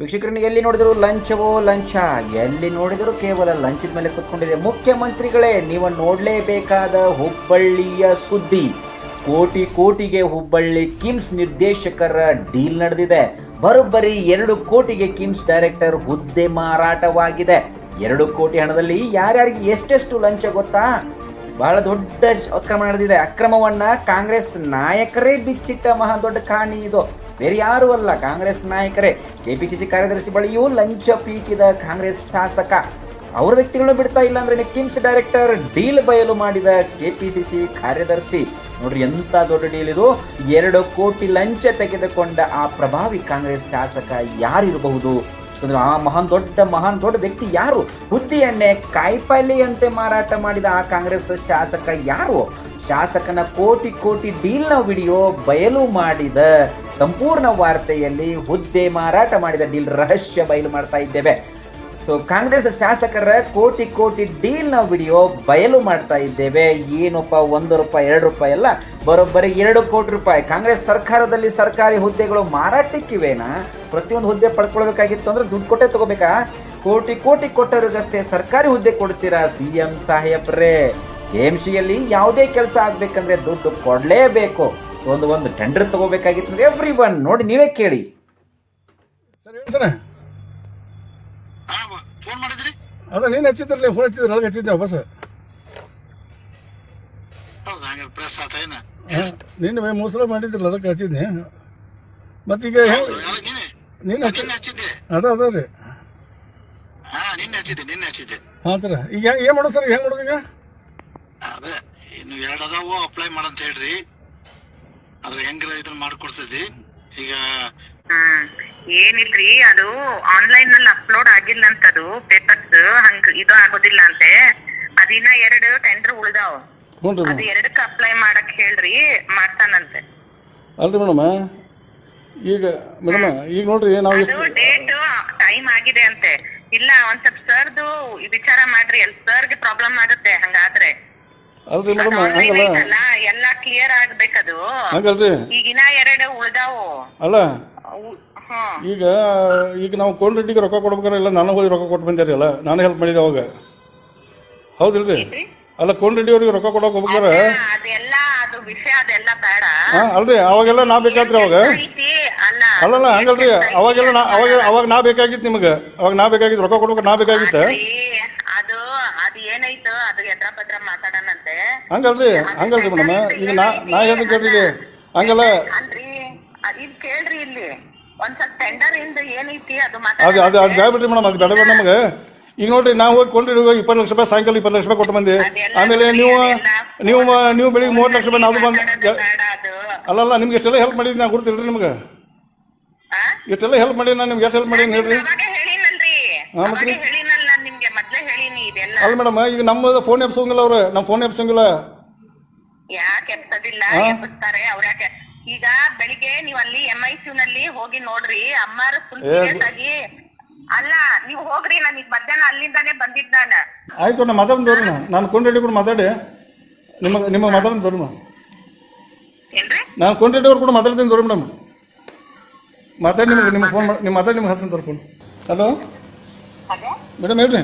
ವೀಕ್ಷಕರನ್ನು ಎಲ್ಲಿ ನೋಡಿದ್ರು ಲಂಚವೋ ಲಂಚ, ಎಲ್ಲಿ ನೋಡಿದರೂ ಕೇವಲ ಲಂಚದ ಮೇಲೆ ಕುತ್ಕೊಂಡಿದೆ. ಮುಖ್ಯಮಂತ್ರಿಗಳೇ, ನೀವು ನೋಡಲೇಬೇಕಾದ ಹುಬ್ಬಳ್ಳಿಯ ಸುದ್ದಿ. ಕೋಟಿ ಕೋಟಿಗೆ ಹುಬ್ಬಳ್ಳಿ ಕಿಮ್ಸ್ ನಿರ್ದೇಶಕರ ಡೀಲ್ ನಡೆದಿದೆ. ಬರೋಬ್ಬರಿ ಎರಡು ಕೋಟಿಗೆ ಕಿಮ್ಸ್ ಡೈರೆಕ್ಟರ್ ಹುದ್ದೆ ಮಾರಾಟವಾಗಿದೆ. ಎರಡು ಕೋಟಿ ಹಣದಲ್ಲಿ ಯಾರ್ಯಾರಿಗೆ ಎಷ್ಟೆಷ್ಟು ಲಂಚ ಗೊತ್ತಾ? ಬಹಳ ದೊಡ್ಡ ಅಕ್ರಮ ನಡೆದಿದೆ. ಅಕ್ರಮವನ್ನ ಕಾಂಗ್ರೆಸ್ ನಾಯಕರೇ ಬಿಚ್ಚಿಟ್ಟ ಮಹಾ ದೊಡ್ಡ ಕಾಣಿ ಇದು. ಬೇರೆ ಯಾರು ಅಲ್ಲ. ಕಾಂಗ್ರೆಸ್ ನಾಯಕರೇ, ಕೆಪಿಸಿಸಿ ಕಾರ್ಯದರ್ಶಿ ಬಳಿಯೂ ಲಂಚ ಪೀಕಿದ ಕಾಂಗ್ರೆಸ್ ಶಾಸಕ. ಅವರ ವ್ಯಕ್ತಿಗಳು ಬಿಡ್ತಾ ಇಲ್ಲ ಅಂದ್ರೆ ಕಿಮ್ಸ್ ಡೈರೆಕ್ಟರ್ ಡೀಲ್ ಬಯಲು ಮಾಡಿದ ಕೆಪಿಸಿಸಿ ಕಾರ್ಯದರ್ಶಿ. ನೋಡ್ರಿ ಎಂತ ದೊಡ್ಡ ಡೀಲ್ ಇದು. ಎರಡು ಕೋಟಿ ಲಂಚ ತೆಗೆದುಕೊಂಡ ಆ ಪ್ರಭಾವಿ ಕಾಂಗ್ರೆಸ್ ಶಾಸಕ ಯಾರಿರಬಹುದು? ಅಂದ್ರೆ ಆ ಮಹಾನ್ ದೊಡ್ಡ ಮಹಾನ್ ದೊಡ್ಡ ವ್ಯಕ್ತಿ ಯಾರು? ಹುದ್ದಿಯನ್ನೇ ಕಾಯಿಪಲ್ಲೆಯಂತೆ ಮಾರಾಟ ಮಾಡಿದ ಆ ಕಾಂಗ್ರೆಸ್ ಶಾಸಕ ಯಾರು? ಶಾಸಕನ ಕೋಟಿ ಕೋಟಿ ಡೀಲ್ನ ವಿಡಿಯೋ ಬಯಲು ಮಾಡಿದ ಸಂಪೂರ್ಣ ವಾರ್ತೆಯಲ್ಲಿ ಹುದ್ದೆ ಮಾರಾಟ ಮಾಡಿದ ಡೀಲ್ ರಹಸ್ಯ ಬಯಲು ಮಾಡ್ತಾ ಇದ್ದೇವೆ. ಸೊ ಕಾಂಗ್ರೆಸ್ ಶಾಸಕರ ಕೋಟಿ ಕೋಟಿ ಡೀಲ್ನ ವಿಡಿಯೋ ಬಯಲು ಮಾಡ್ತಾ ಇದ್ದೇವೆ. ಏನಪ್ಪ ಒಂದು ರೂಪಾಯಿ, ಎರಡು ರೂಪಾಯಿ ಅಲ್ಲ, ಬರೋಬ್ಬರಿ ಎರಡು ಕೋಟಿ ರೂಪಾಯಿ. ಕಾಂಗ್ರೆಸ್ ಸರ್ಕಾರದಲ್ಲಿ ಸರ್ಕಾರಿ ಹುದ್ದೆಗಳು ಮಾರಾಟಕ್ಕಿವೆನಾ? ಪ್ರತಿಯೊಂದು ಹುದ್ದೆ ಪಡ್ಕೊಳ್ಬೇಕಾಗಿತ್ತು ಅಂದ್ರೆ ದುಡ್ಡು ಕೊಟ್ಟೆ ತಗೋಬೇಕಾ? ಕೋಟಿ ಕೋಟಿ ಕೊಟ್ಟವ್ರಿಗಷ್ಟೇ ಸರ್ಕಾರಿ ಹುದ್ದೆ ಕೊಡ್ತೀರಾ? ಸಿ ಎಂ ಸಾಹೇಬ್ರೇ. ಯಲ್ಲಿ ಯಾವುದೇ ಕೆಲಸ ಆಗ್ಬೇಕಂದ್ರೆ ದುಡ್ಡು ಕೊಡಲೇಬೇಕು. ಒಂದು ಒಂದು ಟೆಂಡರ್ ತಗೋಬೇಕಾಗಿತ್ತು ಎವ್ರಿ ಒನ್ ನೋಡಿ ನೀವೇ ಕೇಳಿ. ಸರ್ ಹೇಳಿ ಸರ್. ಫೋನ್ ಮಾಡಿದ್ರಿ? ಅದ ನೀನು ಹಚ್ಚಿದ್ರಲ್ಲ ಫೋನ್ ಹಚ್ಚಿದ್ರೆ ನನಗೆ ಹಚ್ಚಿದ್ದೆ ವಾಪಸ್. ಹೌದು ಹಂಗಾರೆ ಪ್ರೆಸ್ ಆತ ಏನ? ನೀನು ಮಾಡಿದ್ರಲ್ಲ ಅದಕ್ಕೆ ಹಚ್ಚಿದ್ನಿ ಮತ್ತೀಗ ಈಗ ನೀನು? ನಿನ್ನೆ ಅದ ಅದ ರೀ. ಹಾ ನಿನ್ನೆ ನಿನ್ನೆ ಸರ್. ಈಗ ಏನು ಏನ್ ಮಾಡೋದು ಸರ್ ಹೆಂಗ್ ಮಾಡೋದು ಈಗ? ಎರಡು ಅದಾವು ಅಪ್ಲೈ ಮಾಡಂತ ಹೇಳ್ರಿ. ಅದ್ರ ಹೆಂಗ್ರ ಇದನ್ನ ಮಾಡ್ಕೊಡ್ತೈತಿ ಈಗ ಹ್ಮ್. ಏನಿಲ್ರಿ ಅದು ಆನ್ಲೈನ್ನಲ್ಲಿ ಅಪ್ಲೋಡ್ ಆಗಿಲ್ಲ ಅಂತದು ಪೇಪರ್ಸ್ ಹಂಗ ಇದು ಆಗೋದಿಲ್ಲ ಅಂತೆ. ಅದಿನ ಎರಡು ಟೆಂಡರ್ ಉಳಿದಾವ. ಹ್ಞೂ ಅದು ಎರಡಕ್ಕ ಅಪ್ಲೈ ಮಾಡಕ್ ಹೇಳ್ರಿ ಮಾಡ್ತಾನಂತೆ. ಅಲ್ರಿ ಮೇಡಮ್. ಈಗ ಮೇಡಮ್ ಈಗ ನೋಡ್ರಿ ನಾವು ಅದು ಡೇಟ್ ಟೈಮ್ ಆಗಿದೆ ಅಂತೆ. ಇಲ್ಲ ಒಂದ್ ಸ್ವಲ್ಪ ಸರ್ದು ವಿಚಾರ ಮಾಡ್ರಿ ಎಲ್ ಸರ್ಗೆ ಪ್ರಾಬ್ಲಮ್ ಆಗುತ್ತೆ ಹಂಗಾದ್ರೆ. ಅಲ್ರಿ ಮೇಡಮ್ ಹಂಗಲ್ಲ. ಎಲ್ಲ ಕ್ಲಿಯರ್ ಆಗ್ಬೇಕದು. ಹಂಗಲ್ರಿ. ಈಗಿನ ಎರಡು ಉಳ್ದಾವು. ಅಲ್ಲ ಈಗ ಈಗ ನಾವು ಕೋನ್ ರೆಡ್ಡಿಗೆ ರೊಕ್ಕ ಕೊಡ್ಬೇಕಾರೆ ಇಲ್ಲ ನಾನು ಹೋಗಿ ರೊಕ್ಕ ಕೊಟ್ಟು ಬಂದೆ ರೀ ಅಲ್ಲ ನಾನು ಹೆಲ್ಪ್ ಮಾಡಿದೆ ಅವಾಗ. ಹೌದಿಲ್ರಿ? ಅಲ್ಲ ಕೋನ್ ರೆಡ್ಡಿ ಅವ್ರಿಗೆ ರೊಕ್ಕ ಕೊಡೋಕೆ ಹೋಗ್ಬೇಕಾರೆ? ಅದೆಲ್ಲ ಅದು ವಿಷಯ ಅದೆಲ್ಲ ಬೇಡ. ಅಲ್ರಿ ಅವಾಗೆಲ್ಲ ನಾ ಬೇಕಾದ್ರಿ ಅವಾಗ. ಅಲ್ಲ ಅಲ್ಲಲ್ಲ ಹಂಗಲ್ರಿ ಅವಾಗೆಲ್ಲ ನಾ ಅವಾಗ ಅವಾಗ ನಾ ಬೇಕಾಗಿತ್ತು ನಿಮಗೆ. ಅವಾಗ ನಾ ಬೇಕಾಗಿತ್ತು ರೊಕ್ಕ ಕೊಡ್ಬೇಕು ನಾ ಬೇಕಾಗಿತ್ತು? ಅದು ಏನಾಯ್ತು? ಅದು ಎದ್ರ ಪದ್ರ ಮಾತಾಡೋಣಂತೆ. ಹಂಗಲ್ರಿ ಹಂಗಲ್ರಿ ಮೇಡಮ್. ಈಗ ನಾ ನಾ ಹೇಳ್ತೀನಿ ಕೇಳ್ರಿ ಹಂಗಲ್ಲ. ಅಲ್ರಿ ಅದ್ ಕೇಳ್ರಿ ಇಲ್ಲಿ. ಒಂದ್ ಸ್ವಲ್ಪ ಟೆಂಡರ್ ಇಂದ ಏನೈತಿ ಅದು ಅದು ಅದು ಅದು ಬೇಡ ಬಿಡ್ರಿ ಮೇಡಮ್ ಅದು ಬೇಡ ಬೇಡ ನಮಗೆ. ಈಗ ನೋಡ್ರಿ ನಾವು ಹೋಗಿ ಕೊಂಡ್ರಿ ಹೋಗಿ ಇಪ್ಪತ್ತು ಲಕ್ಷ ರೂಪಾಯಿ ಸಾಯಂಕಾಲ ಇಪ್ಪತ್ತು ಲಕ್ಷ ರೂಪಾಯಿ ಕೊಟ್ಟು ಬಂದಿ ಆಮೇಲೆ ನೀವು ನೀವು ನೀವು ಬೆಳಿಗ್ಗೆ ಮೂವತ್ತು ಲಕ್ಷ ರೂಪಾಯಿ ನಾವು ಬಂದು ಅಲ್ಲಲ್ಲ ನಿಮ್ಗೆ ಎಷ್ಟೆಲ್ಲ ಹೆಲ್ಪ್ ಮಾಡಿದ್ದೀನಿ ನಾ ಗುರುತಿಲ್ರಿ ನಿಮ್ಗೆ? ಆ? ಎಷ್ಟೆಲ್ಲ ಹೆಲ್ಪ್ ಮಾಡಿ ನಾನು ನಿಮ್ಗೆ ಎಷ್ಟು ಹೆಲ್ಪ್ ಮಾಡೀನಿ ಹೇಳ್ರಿ. ಹಾಂ ಮತ್ರಿ? ಅಲ್ಲ ಮೇಡಮ್ ಈಗ ನಮ್ಮ ಫೋನ್ ಎಪ್ಸಂಗಿಲ್ಲ ಅವ್ರು. ನಮ್ಮ ಫೋನ್ ಎಪ್ಸಂಗಿಲ್ಲ ಯಾಕೆ? ಎಬ್ಬಿಸ್ತಾರೆ. ಅವ್ರ ಯಾಕೆ? ಈಗ ಬೆಳಿಗ್ಗೆ ನೀವ್ ಅಲ್ಲಿ ಎಂ ಐ ಸಿ ನಲ್ಲಿ ಹೋಗಿ ನೋಡ್ರಿ. ಅಮ್ಮಾರ ಫುಲ್ ಏ, ಸೀರಿಯಸ್ ಆಗಿ ಅಲ್ಲ ನೀವ್ ಹೋಗ್ರಿ. ನಾನು ಈಗ ಮಧ್ಯಾಹ್ನ ಅಲ್ಲಿಂದಾನೇ ಬಂದಿದ್ದ ನಾನು. ಆಯ್ತು ನಮ್ಮ ಮಾತಾಡೋಣ ತೋರಿ ನಾನು ಕೊಂಡ್ರೆಡ್ಡಿ ಕೂಡ ಮಾತಾಡಿ. ನಿಮ್ಮ ನಿಮ್ಮ ಮಾತಾಡೋಣ ತೋರಿ ಮೇಡಮ್ ಏನ್ರಿ? ನಾನು ಕೊಂಡ್ರೆಡ್ಡಿ ಅವ್ರು ಕೂಡ ಮಾತಾಡ್ತೀನಿ ತೋರಿ ಮೇಡಮ್ ಮಾತಾಡಿ ನಿಮ್ಗೆ ನಿಮ್ಗೆ ಫೋನ್ ಮಾಡಿ ನಿಮ್ಮ ಮಾತಾಡಿ ನಿಮ್ಗೆ ಹಸ್ತೀನಿ ತೋರಿ ಫೋನ್ ಹಲೋ ಅದೇ ಮೇಡಮ್ ಹೇಳ್ರಿ.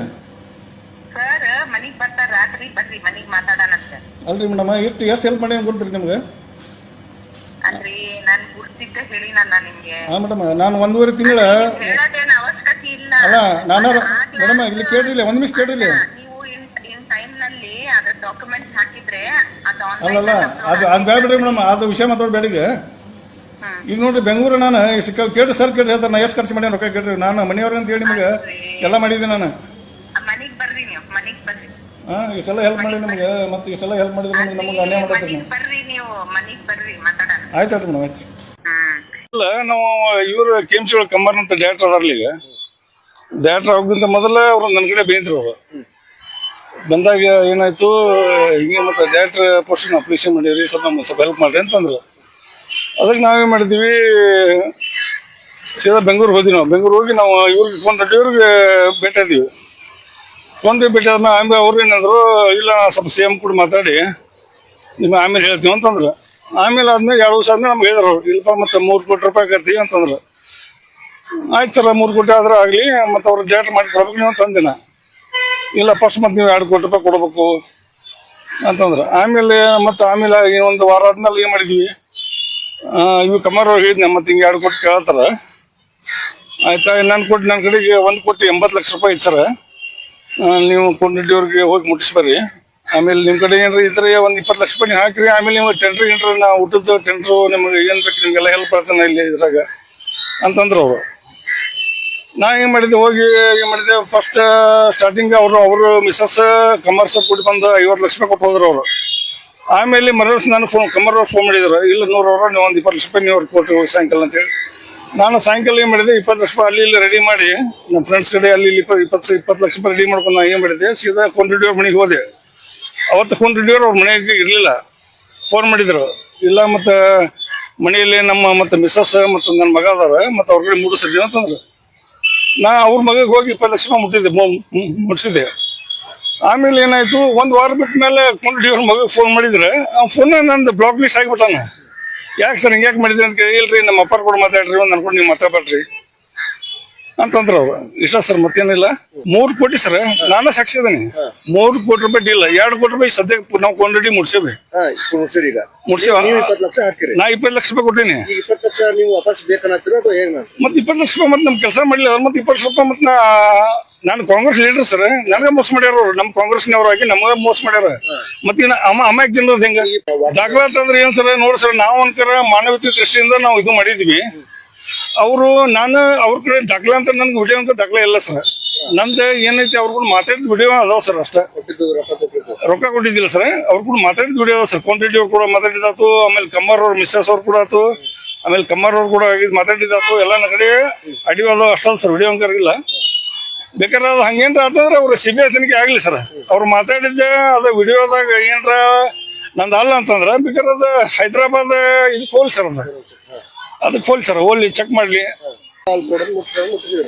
ರಾತ್ರಿ ಬರ್ರಿ ಮನೆಗೆ ಮಾತಾಡೋಣಂತೆ ಅಲ್ರಿ ಮೇಡಮ್ ಎಷ್ಟು ಎಷ್ಟು ಹೆಲ್ಪ್ ಮಾಡಿ ಗೊತ್ತಿರಿ ನಿಮ್ಗೆ? ಅಲ್ರಿ ನಾನ್ ಗುರ್ತಿದ್ದೆ ಹೇಳಿ ನಾನು ನಿಮ್ಗೆ. ಹಾಂ ಮೇಡಮ್ ನಾನು ಒಂದೂವರೆ ತಿಂಗಳ ಹೇಳೋದೇನ್ ಅವಶ್ಯಕತೆ ಇಲ್ಲ. ಅಲ್ಲ ನಾನು ಮೇಡಮ್ ಇಲ್ಲಿ ಕೇಳ್ರಿ ಒಂದ್ ನಿಮಿಷ ಕೇಳ್ರಿಲ್ಲ. ನೀವು ಇನ್ ಇನ್ ಟೈಮ್ನಲ್ಲಿ ಅದ್ರ ಡಾಕ್ಯುಮೆಂಟ್ಸ್ ಹಾಕಿದ್ರೆ ಅದು ಅಲ್ಲಲ್ಲ ಅದು ಅದು ಬೇಡ್ರಿ ಮೇಡಮ್ ಅದು ವಿಷಯ ಮಾತಾಡಬೇಡ ಈಗ ಈಗ ನೋಡ್ರಿ ಬೆಂಗಳೂರು ನಾನು ಸಿಕ್ಕ ಕೇಳ್ರಿ ಸರ್ ಕೇಳ್ರಿ ಹೇಳ್ತಾರೆ ನಾ ಎಷ್ಟು ಖರ್ಚು ಮಾಡಿ ರೊಕ್ಕ ಕೇಳ್ರಿ. ನಾನು ಮನೆಯವ್ರಿಗೆ ಅಂತ ಹೇಳಿ ನಿಮಗೆ ಎಲ್ಲ ಮಾಡಿದ್ದೀನಿ ನಾನು ಮನಿಗ್ ಬರ್ರಿ ನೀವು ಮನಿಗ್ ಬರ್ರಿ ಹಾಂ ಇಷ್ಟೆಲ್ಲ ಹೆಲ್ಪ್ ಮಾಡಿ ನಿಮಗೆ ಮತ್ತೆ ಇಷ್ಟೆಲ್ಲ ಹೆಲ್ಪ್ ಮಾಡಿದ್ರೆ ನಿಮ್ಗೆ ನಮಗೆ ಅನ್ಯಾಯ ಮಾಡತ್ತೀರಿ ನೀವು. ಬರ್ರಿ ನೀವು ಮನಿಗ್ ಬರ್ರಿ ಮಾತಾಡೋಣ. ಆಯ್ತು ಆಯ್ತು ಮೇಡಮ್ ಆಯ್ತು. ಇಲ್ಲ ನಾವು ಇವರು ಕೆ ಎಂ ಸಿ ಒಳಗೆ ಕಂಬಾರ್ ಅಂತ ಡೈರೆಕ್ಟರ್ ಅದಾರಲ್ಲ ಈಗ. ಡೈರೆಕ್ಟರ್ ಆಗೋಕ್ಕಿಂತ ಮೊದಲೇ ಅವರು ನನ್ನ ಕಡೆ ಬಂದಿದ್ರು ಅವರು. ಬಂದಾಗ ಏನಾಯ್ತು ಹಿಂಗೆ ಮತ್ತೆ ಡೈರೆಕ್ಟರ್ ಪೋಸ್ಟಿನ ಅಪ್ಲಿಕೇಶನ್ ಮಾಡಿರಿ ಸ್ವಲ್ಪ ನಮ್ಗೆ ಸ್ವಲ್ಪ ಹೆಲ್ಪ್ ಮಾಡ್ರಿ ಅಂತಂದ್ರು. ಅದಕ್ಕೆ ನಾವೇನು ಮಾಡಿದ್ವಿ ಸೀದಾ ಬೆಂಗಳೂರು ಹೋದ್ವಿ ನಾವು. ಬೆಂಗಳೂರು ಹೋಗಿ ನಾವು ಇವ್ರಿಗೆ ಫೋನ್ ಇವ್ರಿಗೆ ಭೇಟಿ ಆದ್ವಿ. ಪೇ ಭೇಟಿ ಆಮೇಲೆ ಅವ್ರು ಏನಂದ್ರು, ಇಲ್ಲ, ಸ್ವಲ್ಪ ಸಿ ಎಂ ಕೂಡ ಮಾತಾಡಿ ನಿಮ್ಮ ಆಮೇಲೆ ಹೇಳ್ತೀವಿ ಅಂತಂದ್ರು. ಆಮೇಲೆ ಆದ್ಮೇಲೆ ಎರಡು ವರ್ಷ ಆದ್ಮೇಲೆ ನಮ್ಗೆ ಹೇಳಿದ್ರು ಇಲ್ಲಪ್ಪ, ಮತ್ತೆ ಮೂರು ಕೋಟಿ ರೂಪಾಯಿ ಕಟ್ತೀವಿ ಅಂತಂದ್ರು. ಆಯ್ತು ಸರ್, ಮೂರು ಕೋಟಿ ಆದ್ರೆ ಆಗಲಿ, ಮತ್ತು ಅವ್ರು ಡೇಟ್ ಮಾಡಿ ಕೊಡ್ಬೇಕು, ನೀವು ತಂದಿನ ಇಲ್ಲ ಫಸ್ಟ್ ಮತ್ತೆ ನೀವು ಎರಡು ಕೋಟಿ ರೂಪಾಯಿ ಕೊಡ್ಬೇಕು ಅಂತಂದ್ರೆ. ಆಮೇಲೆ, ಮತ್ತೆ ಆಮೇಲೆ ಒಂದು ವಾರ ಆದ್ಮೇಲೆ ಏನು ಮಾಡಿದ್ವಿ? ಇವು ಕಮರ್ ಅವ್ರು ಹೇಳಿದ್ನ, ಮತ್ತೆ ಹಿಂಗೆ ಎರಡು ಕೋಟಿ ಕೇಳ್ತಾರೆ. ಆಯ್ತಾ ನನ್ನ ಕೋಟಿ ನನ್ನ ಕಡೆಗೆ ಒಂದು ಕೋಟಿ ಎಂಬತ್ತು ಲಕ್ಷ ರೂಪಾಯಿ ಇತ್ತು ಸರ್. ನೀವು ಕೊಂಡಡ್ಡಿಯವ್ರಿಗೆ ಹೋಗಿ ಮುಟ್ಟಿಸ್ಬರ್ರಿ. ಆಮೇಲೆ ನಿಮ್ಮ ಕಡೆ ಏನ್ರಿ ಇದ್ರೆ ಒಂದು ಇಪ್ಪತ್ತು ಲಕ್ಷ ರೂಪಾಯಿ ಹಾಕ್ರಿ. ಆಮೇಲೆ ನೀವು ಟೆಂಡ್ರ್ ಗಿಂಟ್ರ್ ನಾವು ಊಟದ ಟೆಂಡ್ರು ನಿಮಗೆ ಏನು ಬೇಕು ನಿಮಗೆಲ್ಲ ಹೆಲ್ಪ್ ಮಾಡ್ತಾನೆ ಇಲ್ಲಿ ಇದ್ರಾಗ ಅಂತಂದ್ರು ಅವರು. ನಾ ಏನು ಮಾಡಿದ್ದೆ, ಹೋಗಿ ಏನು ಮಾಡಿದ್ದೆ ಫಸ್ಟ್ ಸ್ಟಾರ್ಟಿಂಗ್ ಅವರು ಅವರು ಮಿಸಸ್ ಕಮರ್ಸ್ ಕೂಡಿ ಬಂದು ಐವತ್ತು ಲಕ್ಷ ರೂಪಾಯಿ ಕೊಟ್ಟು ಅವರು. ಆಮೇಲೆ ಮರಸ್ ನಾನು ಫೋನ್ ಕಮರ್ ಫೋನ್ ಮಾಡಿದ್ರು. ಇಲ್ಲ ನೂರು ಅವರು, ನೀವು ಒಂದು ಇಪ್ಪತ್ತು ಲಕ್ಷ ರೂಪಾಯಿ ನೀವು ಕೊಟ್ಟರು ಸಾಯಂಕಾಲ ಅಂತೇಳಿ. ನಾನು ಸಾಯಂಕಾಲ ಏನ್ ಮಾಡಿದೆ, ಇಪ್ಪತ್ತು ಲಕ್ಷ ರೂಪಾಯಿ ಅಲ್ಲಿ ಇಲ್ಲಿ ರೆಡಿ ಮಾಡಿ, ನಮ್ಮ ಫ್ರೆಂಡ್ಸ್ ಕಡೆ ಅಲ್ಲಿ ಇಲ್ಲಿ ಇಪ್ಪ- ಇಪ್ಪತ್ತು ಇಪ್ಪತ್ತು ಲಕ್ಷ ರೂಪಾಯಿ ರೆಡಿ ಮಾಡ್ಕೊಂಡು ನಾನು ಏನ್ ಮಾಡಿದೆ, ಸೀದಾ ಕೊಂಡ್ರೆಡ್ಡಿ ಮನೆಗೆ ಹೋದೆ. ಅವತ್ತು ಕೊಂಡ್ರೆಡ್ಡಿಯವ್ರು ಅವ್ರ ಮನೆಗೆ ಇರಲಿಲ್ಲ. ಫೋನ್ ಮಾಡಿದ್ರು. ಇಲ್ಲ, ಮತ್ತು ಮನೆಯಲ್ಲಿ ನಮ್ಮ ಮತ್ತು ಮಿಸ್ಸಸ್ ಮತ್ತು ನನ್ನ ಮಗ ಅದಾರ, ಮತ್ತು ಅವ್ರ ಕಡೆ ಮುಡಿಸಿದ್ವಿ ಅಂತಂದ್ರು ನಾ ಅವ್ರ ಮಗಗೆ ಹೋಗಿ ಇಪ್ಪತ್ತು ಲಕ್ಷ ರೂಪಾಯಿ ಮುಟ್ಟಿದ್ದೆ ಮುಟ್ಟಿಸಿದ್ದೆ. ಆಮೇಲೆ ಏನಾಯ್ತು, ಒಂದು ವಾರ ಬಿಟ್ಟ ಮೇಲೆ ಕೊಂಡಿ ಅವ್ರ ಮಗ ಫೋನ್ ಮಾಡಿದ್ರೆ, ಆ ಫೋನ್ ನಂದು ಬ್ಲಾಕ್ ಲಿಸ್ಟ್ ಆಗಿಬಿಟ್ಟಾನ. ಯಾಕೆ ಸರ್ ಹಿಂಗ್ಯಾಕೆ ಮಾಡಿದ್ರಿ ಅಂತ ಕೇಳಿ ಇಲ್ರಿ ನಮ್ಮ ಅಪ್ಪರ್ ಕೂಡ ಮಾತಾಡ್ರಿ ಒಂದು ಅನ್ಕೊಂಡು ನೀವು ಮಾತಾಡ್ಬೇಡ್ರಿ ಅಂತಂದ್ರ ಅವ್ರು. ಇಷ್ಟ ಸರ್ ಮತ್ತೇನಿಲ್ಲ. ಮೂರ್ ಕೋಟಿ ಸರ್ ನಾನು ಸಾಕ್ಷಿ ಇದ್ದೀನಿ ಮೂರ್ ಕೋಟಿ ರೂಪಾಯಿ ಡೀಲ್ ಎರಡು ಕೋಟಿ ರೂಪಾಯಿ ಸದ್ಯಕ್ಕೆ ನಾವು ಕೊಂಡಿ ಮುಡ್ಸೇವಿ. ಮುಡ್ಸೇವ? ನಾ ಇಪ್ಪತ್ತು ಲಕ್ಷ ರೂಪಾಯಿ ಕೊಟ್ಟಿನಿ. ಮತ್ತೆ ಇಪ್ಪತ್ತು ಲಕ್ಷ ರೂಪಾಯಿ ಮತ್ತೆ ನಮ್ ಕೆಲಸ ಮಾಡ್ಲಿಲ್ಲ ಮತ್ತೆ ಇಪ್ಪತ್ತು ಲಕ್ಷ ರೂಪಾಯಿ ಮತ್ತೆ ನಾ ನಾನು ಕಾಂಗ್ರೆಸ್ ಲೀಡರ್ ಸರ್ ನನಗ ಮೋಸ ಮಾಡ್ಯಾರ ಅವ್ರು. ನಮ್ಮ ಕಾಂಗ್ರೆಸ್ನವ್ರು ಆಗಿ ನಮಗ ಮೋಸ ಮಾಡ್ಯಾರ. ಮತ್ತೆ ಅಮ್ಮ ಅಮ್ಯಾಕ್ ಜನರದ್ ಹೆಂಗ? ದಾಖಲಾತ್ ಅಂದ್ರೆ ಏನ್ ಸರ್? ನೋಡ್ರಿ ಸರ್, ನಾವು ಅನ್ಕರ ಮಾನವೀಯ ದೃಷ್ಟಿಯಿಂದ ನಾವು ಇದು ಮಾಡಿದ್ವಿ. ಅವರು ನಾನು ಅವ್ರ ಕಡೆ ದಾಖಲೆ ಅಂತ ನನ್ಗೆ ವಿಡಿಯೋ ಅಂತ ದಾಖಲೆ ಇಲ್ಲ ಸರ್. ನಂದು ಏನೈತಿ ಅವ್ರ ಕೂಡ ಮಾತಾಡಿದ ವಿಡಿಯೋ ಅದಾವ ಸರ್ ಅಷ್ಟೇ. ರೊಕ್ಕ ಕೊಟ್ಟಿದ್ದು ರೊಕ್ಕ ಕೊಟ್ಟಿದ್ದಿಲ್ಲ ಸರ್. ಅವ್ರ ಕೂಡ ಮಾತಾಡಿದ ವಿಡಿಯೋ ಸರ್. ಕ್ವಾಂಟಿಟಿ ಅವ್ರು ಕೂಡ ಮಾತಾಡಿದಾತು ಆಮೇಲೆ ಕಮ್ಮರ್ ಅವ್ರ ಮಿಸ್ಸಸ್ ಅವ್ರು ಕೂಡ ಆತು, ಆಮೇಲೆ ಕಮ್ಮರ್ ಅವ್ರು ಕೂಡ ಮಾತಾಡಿದಾತು ಎಲ್ಲ ನನ್ನ ಕಡೆ ಅಡಿಯೋ ಅದಾವ ಅಷ್ಟಲ್ಲ ಸರ್. ವಿಡಿಯೋ ಅಂಕರ್ ಇಲ್ಲ. ಬೇಕಾದ್ರೆ ಅದು ಹಂಗೇನ್ರ ಆತಂದ್ರೆ ಅವ್ರು ಸಿ ಬಿ ಐ ತನಿಖೆ ಆಗ್ಲಿ ಸರ್ ಅವ್ರು ಮಾತಾಡಿದ್ದ, ಅದು ವಿಡಿಯೋದಾಗ ಏನ್ರ ನಂದು ಅಲ್ಲ ಅಂತಂದ್ರೆ ಬೇಕಾದ್ರೆ ಅದು ಹೈದರಾಬಾದ್ ಇದು ಹೋಲ್ ಸರ್ ಅದು. ಅದಕ್ಕೆ ಹೋಲ್ ಸರ್ ಹೋಗ್ಲಿ ಚೆಕ್ ಮಾಡ್ಲಿ.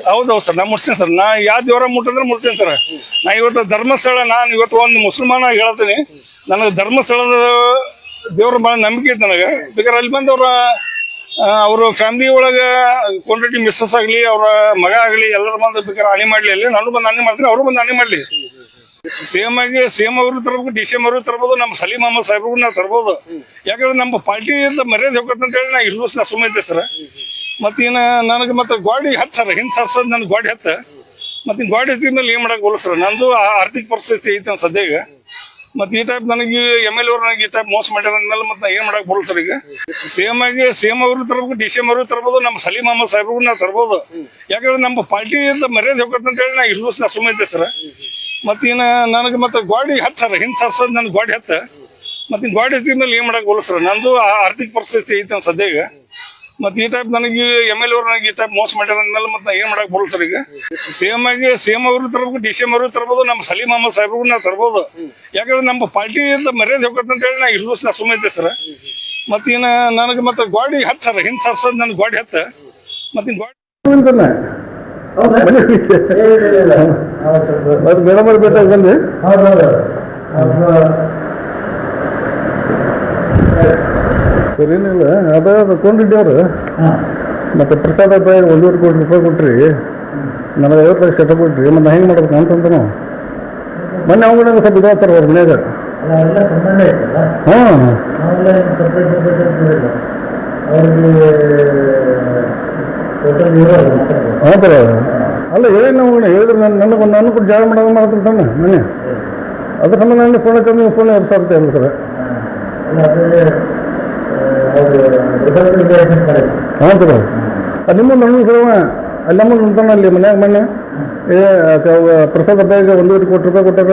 ಹೌದೌದು ಸರ್ ನಾ ಮುಟ್ತೀನಿ ಸರ್ ನಾ ಯಾವ ದೇವರ ಮುಟ್ಟಿದ್ರೆ ಮುಟ್ತೀನಿ ಸರ್ ನಾ ಇವತ್ತು ಧರ್ಮಸ್ಥಳ, ನಾನು ಇವತ್ತು ಒಂದು ಮುಸಲ್ಮಾನ ಹೇಳ್ತೀನಿ. ನನಗೆ ಧರ್ಮಸ್ಥಳದ ದೇವ್ರ ಭಾಳ ನಂಬಿಕೆ ಇತ್ತು ನನಗೆ. ಬೇಕಾದ್ರೆ ಅಲ್ಲಿ ಬಂದು ಅವ್ರ ಫ್ಯಾಮಿಲಿ ಒಳಗೆ ಕ್ವಾಂಟಿಟಿ ಮಿಸ್ಸಸ್ ಆಗಲಿ, ಅವ್ರ ಮಗ ಆಗಲಿ, ಎಲ್ಲರೂ ಬಂದು ಬೇಕಾದ್ರೆ ಹಾನಿ ಮಾಡಲಿ. ಅಲ್ಲಿ ನಾನು ಬಂದು ಹಾನಿ ಮಾಡ್ತೀನಿ, ಅವರು ಬಂದು ಹಾನಿ ಮಾಡಲಿ. ಸೇಮ್ ಆಗಿ ಸೇಮ್ ಅವರು ತರಬೇಕು ಡಿ ಸಿ ಎಂ ಅವರು ತರ್ಬೋದು, ನಮ್ಮ ಸಲೀಮ್ ಅಹಮದ್ ಸಾಹೇಬ್ರು ನಾವು ತರ್ಬೋದು. ಯಾಕಂದ್ರೆ ನಮ್ಮ ಪಾರ್ಟಿಯಿಂದ ಮರ್ಯಾದೆ ಹೋಗತ್ತೆ ಅಂತ ಹೇಳಿ ನಾ ಇಷ್ಟು ದಿವಸ ನಾ ಸುಮ್ಮನೆ ಸರ್. ಮತ್ತೇನು ನನಗೆ ಮತ್ತೆ ಗಾಡಿ ಹತ್ತು ಸರ್, ಹಿಂದೆ ಸರ್ಸೋದು ನನ್ನ ಗಾಡಿ ಹತ್ತ. ಮತ್ತೆ ಗಾಡಿ ಹತ್ತಿದ ಮೇಲೆ ಏನು ಮಾಡಕ್ ಸರ್? ನಂದು ಆರ್ಥಿಕ ಪರಿಸ್ಥಿತಿ ಐತೆ ನನ್ನ ಸದ್ಯಗ ಮತ್ತೆ ಈ ಟೈಪ್ ನನಗೆ ಎಂ ಎಲ್ ಅವ್ರು ನನಗೆ ಈ ಟೈಪ್ ಮೋಸ ಮಾಡ್ಯಾರ ಮತ್ತೆ ನಾ ಏನು ಮಾಡಕ್ ಬೋಲ್ ಸರ್ ಈಗ. ಸೇಮ್ ಆಗಿ ಸೇಮ್ ಅವರು ತರಬೇಕು ಡಿ ಸಿ ಎಂ ಅವರು ತರ್ಬೋದು, ನಮ್ಮ ಸಲೀಂ ಅಹಮದ್ ಸಾಹೇಬ್ರು ನಾವು ತರ್ಬೋದು. ಯಾಕಂದ್ರೆ ನಮ್ಮ ಪಾರ್ಟಿಯಿಂದ ಮರ್ಯಾದೆ ಅಂತ ಹೇಳಿ ನಾ ಇಷ್ಟು ದಿವಸ ನಾ ಸುಮ್ಮನೆ ಸರ್. ಮತ್ತಿನ್ನ ನನಗೆ ಮತ್ತೆ ಗಾಡಿ ಹತ್ತು ಸರ್, ಹಿಂದೆ ಸರ್ಸೋದು ನನ್ಗೆ ಗಾಡಿ ಹತ್ತ. ಮತ್ತೆ ಗಾಡಿ ಹತ್ತಿದ ಮೇಲೆ ಏನು ಮಾಡಕ್ ಬರಲ್ಲ ಸರ್. ನಂದು ಆರ್ಥಿಕ ಪರಿಸ್ಥಿತಿ ಐತೆ ಸದ್ಯಗ ಮತ್ತೆ ಈ ಟೈಪ್ ನನಗೆ ಎಂ ಎಲ್ ಅವ್ರು ನನಗೆ ಈ ಟೈಪ್ ಮೋಸ ಮಾಡ್ಯಾರ ಅಂದ್ಮೇಲೆ ಮತ್ತೆ ನಾ ಏನು ಮಾಡಕ್ ಬರಲ್ಲ ಸರ್ ಈಗ. ಸೇಮ್ ಆಗಿ ಸೇಮ್ ಅವರು ತರಬೇಕು ಡಿ ಸಿ ಎಂ ಅವರು ತರ್ಬೋದು ನಮ್ಮ ಸಲೀಮ್ ಅಹಮದ್ ಸಾಹೇಬ್ರು ನಾವು ತರ್ಬೋದು. ಯಾಕಂದ್ರೆ ನಮ್ಮ ಪಾರ್ಟಿ ಮರ್ಯಾದೆ ಹೋಗತ್ತೆ ಅಂತ ಹೇಳಿ ನಾ ಇಷ್ಟು ದಿವಸ ನಾ ಸುಮ್ಮನೆ ಸರ್. ಮತ್ತೆ ಇನ್ನ ನನಗೆ ಮತ್ತೆ ಗಾಡಿ ಹತ್ತು ಸರ್ ಹಿಂದೆ ಸರ್ಸೋದು ನನ್ಗೆ ಗಾಡಿ ಹತ್ತ. ಮತ್ತೆ ಗಾಡಿ ಅದು ಮೇಡಮ್ ಅವ್ರು ಬಂದು ಸರ್ ಏನಿಲ್ಲ ಅದ ಕೊಂಡಿದ್ದೆ ಅವರು ಮತ್ತೆ ಪ್ರಸಾದ ರೂಪಾಯಿ ಒಂದೂವರೆ ಕೋಟಿ ರೂಪಾಯಿ ಕೊಟ್ರಿ. ನನಗೆ ಐವತ್ತು ಲಕ್ಷ ಕಟ್ಟ ಕೊಟ್ರಿ. ಮತ್ತೆ ಹೆಂಗೆ ಮಾಡ್ಬೇಕು ಅಂತಂತ ನಾವು. ಮೊನ್ನೆ ಅವ್ಗಳ ಸ್ವಲ್ಪ ಇದಾಗ್ತಾರ ಅವ್ರ ಮನ್ಯಾಗ. ಹಾಂ. ಹೌದ್ರ ಅಲ್ಲ? ಹೇಳಿ ನಾವು ಹೇಳಿದ್ರೆ ನನ್ನ ನನಗೆ ಒಂದು ನಾನು ಕೂಡ ಜಾಗ ಮಾಡೋದು ಮಾಡ್ತಿರ್ತಾನೆ ಮನೆ ಅದ್ರ ಸಂಬಂಧ ಫೋನ್ ಹಚ್ಚಿ ಫೋನ್ ಎಬ್ಸಾರ್ತೆ ಅಲ್ಲ ಸರ್. ನಿಮ್ಮ ಮಣ್ಣು ಕೇಳುವ ಅಲ್ಲಿ ನಮ್ಮ ನಿಂತಾನ ಅಲ್ಲಿ ಮನ್ಯಾಗ ಮೊನ್ನೆ? ಏ ಪ್ರಸಾದ್ ಹಬ್ಬಗೆ ಒಂದೂವರೆ ಕೋಟಿ ರೂಪಾಯಿ ಕೊಟ್ಟಾರ.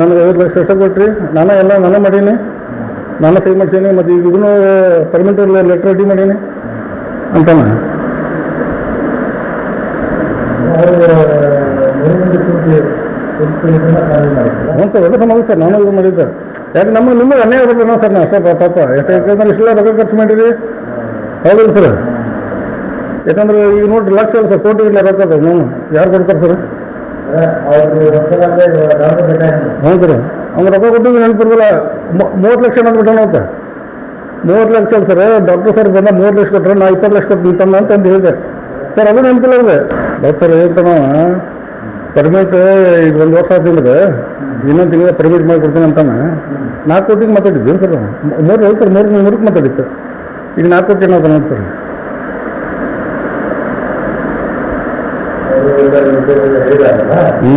ನನಗೆ ಐವತ್ತು ಲಕ್ಷ ಅಷ್ಟೇ ಕೊಟ್ರಿ. ನಾನು ಎಲ್ಲ ನಾನು ಮಾಡೀನಿ. ನಾನು ಸಹಿ ಮಾಡ್ಸೀನಿ ಮತ್ತು ಈಗ ಇದನ್ನು ಪರ್ಮಿಟ್ ಲೆಟ್ರ್ ರೆಡಿ ಮಾಡೀನಿ. ಅಂತಾನ? ಹ್ಞೂ ಸರ್ ಸಮಾಜ ಸರ್ ನಾನು ಇದು ಮಾಡಿದ್ದೆ. ಯಾಕೆ ನಮಗೆ ನಿಮಗೆ ಅನ್ಯಾಯ ಬರಲ್ಲ ಸರ್ ನಾ ಅಷ್ಟೇ ಪಾಪ ಯಾಕೆ ಯಾಕಂದ್ರೆ ಇಷ್ಟೆಲ್ಲ ರೊಕ್ಕ ಖರ್ಚು ಮಾಡಿರಿ ಹೌದಿಲ್ಲ ಸರ್? ಯಾಕಂದ್ರೆ ಈಗ ನೋಡ್ರಿ ಲಕ್ಷ ಅಲ್ಲ ಸರ್, ಕೋಟಿ ಇಲ್ಲ ರೊಕ್ಕ ನಾನು ಯಾರು ಕೊಡ್ತಾರೆ ಸರ್? ಹ್ಞೂ ಸರ್ ಅವ್ನು ರೊಕ್ಕ ಕೊಟ್ಟಿದ್ದು ನೆನಪಿರ್ಬಲ್ಲ ಮೂವತ್ತು ಲಕ್ಷ ನಂಬಿಟ್ಟಾನ ಅಂತ ಮೂವತ್ತು ಲಕ್ಷ ಅಲ್ಲ ಸರ್, ಡಾಕ್ಟರ್ ಸರ್ ಬಂದ ಮೂವತ್ತು ಲಕ್ಷ ಕೊಟ್ಟರೆ ನಾ ಇಪ್ಪತ್ತು ಲಕ್ಷ ಕೊಟ್ಟು ತಮ್ಮ ಅಂತ ಹೇಳಿದೆ. ಸರ್, ಅದು ನೆನಪಿಲ್ಲ ಅವ್ರಿಗೆ. ಸರ್ ಹೇಳ್ತಾನ ಪರ್ಮಿಟ್ ಈಗ ಒಂದು ವರ್ಷ ಆದ್ಮೇಲೆ ಇನ್ನೊಂದು ತಿಂಗಳ ಪರ್ಮಿಟ್ ಮಾಡಿ ಕೊಡ್ತೀನಿ ಅಂತಾನೆ ನಾಲ್ಕು ಕೋಟಿಗೆ ಮಾತಾಡಿದ್ವಿ ಸರ್ ಮೂರು ಹೌದು ಸರ್ ಮೂರು ಮೂರಕ್ಕೆ ಮಾತಾಡಿತ್ತು ಈಗ ನಾಲ್ಕು ಕೋಟಿ ಏನೋ ನೋಡಿ ಸರ್ ಹ್ಞೂ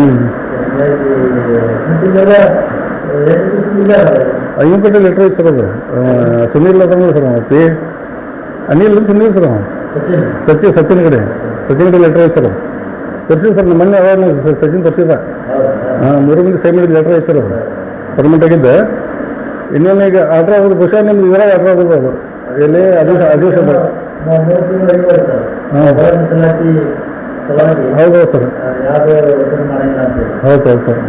ಐದು ಕೋಟಿ ಲೆಟ್ರ್ ಐತೆ ಸರ್ ಅದು ಆ, ಸುನೀಲ್ ಅದ ನೋಡಿ ಸರ್ ಅವ ಪಿ ಅನಿಲ್ ಸುನೀಲ್ ಸರ್ ಅವ ಸಚಿನ್ ಸಚಿನ್ ಕಡೆ ಸಚಿನ್ ಕಡೆ ಲೆಟ್ರ್ ಐತೆ ಸರ್ ತೋರಿಸಿ ಸರ್, ನಮ್ಮ ಮೊನ್ನೆ ಅವಾಗ ಸಚಿನ್ ತೋರಿಸಿದ ಹಾಂ, ಮೂರು ಮಂದಿ ಸೈ ಮಾಡಿದ ಲೆಟ್ರ್ ಐತೆ ಸರ್ ಅದು. ಪರ್ಮಿಟ್ ಆಗಿದ್ದೆ. ಇನ್ನೇನು ಈಗ ಆರ್ಡ್ರ್ ಆಗೋದು ಬಹುಶಃ ನಿಮ್ಗೆ ಇವರ ಆರ್ಡ್ರ್ ಆಗೋದು ಅದು. ಎಲ್ಲಿ? ಅದೇ ಅದೇ. ಸರ್ ಹೌದು ಸರ್. ಹೌದು ಹೌದು ಸರ್.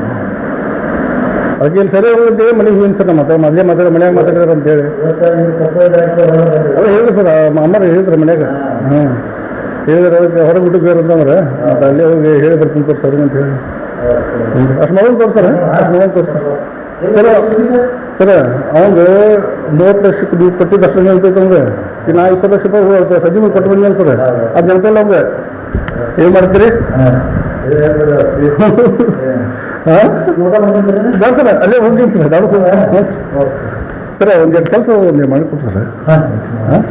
ಅದಕ್ಕೆ ಇಲ್ಲಿ ಸರಿ ಹೋಗುತ್ತೆ ಮನೆಗೆ ಹೋಗಿನಿ ಸರ್, ನಮ್ಮ ಮತ್ತೆ ಮೊದಲೇ ಮಾತಾಡಿ, ಮನ್ಯಾಗ ಮಾತಾಡಿದಾರೆ ಅಂತೇಳಿ. ಅಲ್ಲ ಹೇಳಿದ್ರು ಸರ್ ಅಮ್ಮ ಹೇಳಿದ್ರು ಮನ್ಯಾಗ ಹಾಂ. ಹೇಳಿದ್ರೆ ಅದಕ್ಕೆ ಹೊರಗೆ ಬಿಟ್ಟು ಬೇರೆ ಅಂತಂದ್ರೆ ಮತ್ತೆ ಅಲ್ಲೇ ಹೋಗಿ ಹೇಳಿ ಬರ್ತೀನಿ ತೋರ್ ಸರ್ ಅಂತ ಹೇಳಿ. ಅಷ್ಟು ಮೊಬೈಲ್ ತೋರಿಸ್ತಾರೆ ಅಷ್ಟು ಮೊಬೈಲ್ ತೋರ್ಸರ ಸರ್ ಸರ ಅವಂಗ ಮೂವತ್ತು ಲಕ್ಷಕ್ಕೆ ನೀವು ಕೊಟ್ಟಿದ್ದು ಅಷ್ಟು ಅಂದ್ರೆ ಈಗ ನಾ ಇಪ್ಪತ್ತು ಲಕ್ಷ ರೂಪಾಯಿ ಸಜ್ಜಿ ಮೇಲೆ ಕೊಟ್ಟು ಬಂದೇನು ಸರ್? ಅದು ನೆನಪಿಲ್ಲ ಅವಂಗೆ ಏನು ಮಾಡ್ತೀರಿ? ಹಾಂ? ಸರ್ ಅಲ್ಲೇ ಹೋಗ್ತೀನಿ ಸರ್ ನಾನು ಸರ್. ಒಂದು ಎರಡು ಕೆಲಸ ನೀವು ಮಾಡಿಕೊಡ್ತಾರೆ ಸರ್? ಹಾಂ?